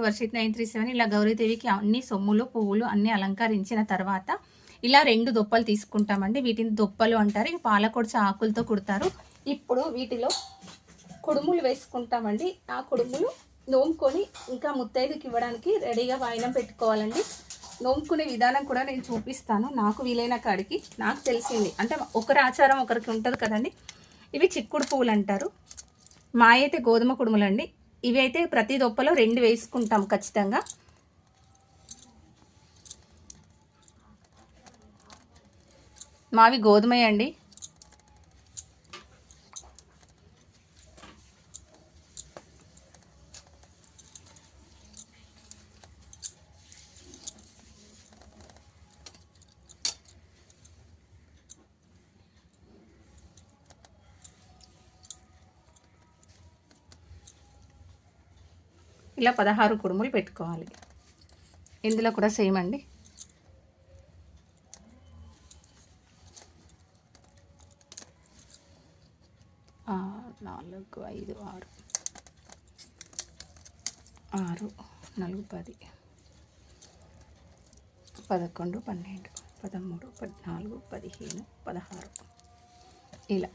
Varshith nine three seven ఇలా గౌరీదేవికి అన్ని సొమ్ములు పువ్వులు అన్నీ అలంకరించిన తర్వాత ఇలా రెండు దొప్పలు తీసుకుంటామండి. వీటిని దొప్పలు అంటారు. ఇవి పాలకొడిచ ఆకులతో కుడతారు. ఇప్పుడు వీటిలో కుడుములు వేసుకుంటామండి. ఆ కుడుములు నోముకొని ఇంకా ముత్తైదుకి ఇవ్వడానికి రెడీగా వాయినం పెట్టుకోవాలండి. నోముకునే విధానం కూడా నేను చూపిస్తాను. నాకు వీలైన కాడికి. నాకు తెలిసింది. అంటే ఒకరి ఆచారం ఒకరికి ఉంటుంది కదండి. ఇవి చిక్కుడు పువ్వులు అంటారు. మా అయితే గోధుమ కుడుములండి. ఇవి అయితే ప్రతి దొప్పలో రెండు వేసుకుంటాం ఖచ్చితంగా. మావి గోధుమ అండి ఇలా పదహారు కుడుములు పెట్టుకోవాలి. ఇందులో కూడా సేమ్ అండి. నాలుగు ఐదు ఆరు. ఆరు నాలుగు పది. పదకొండు పన్నెండు పదమూడు పద్నాలుగు పదిహేను పదహారు. ఇలా.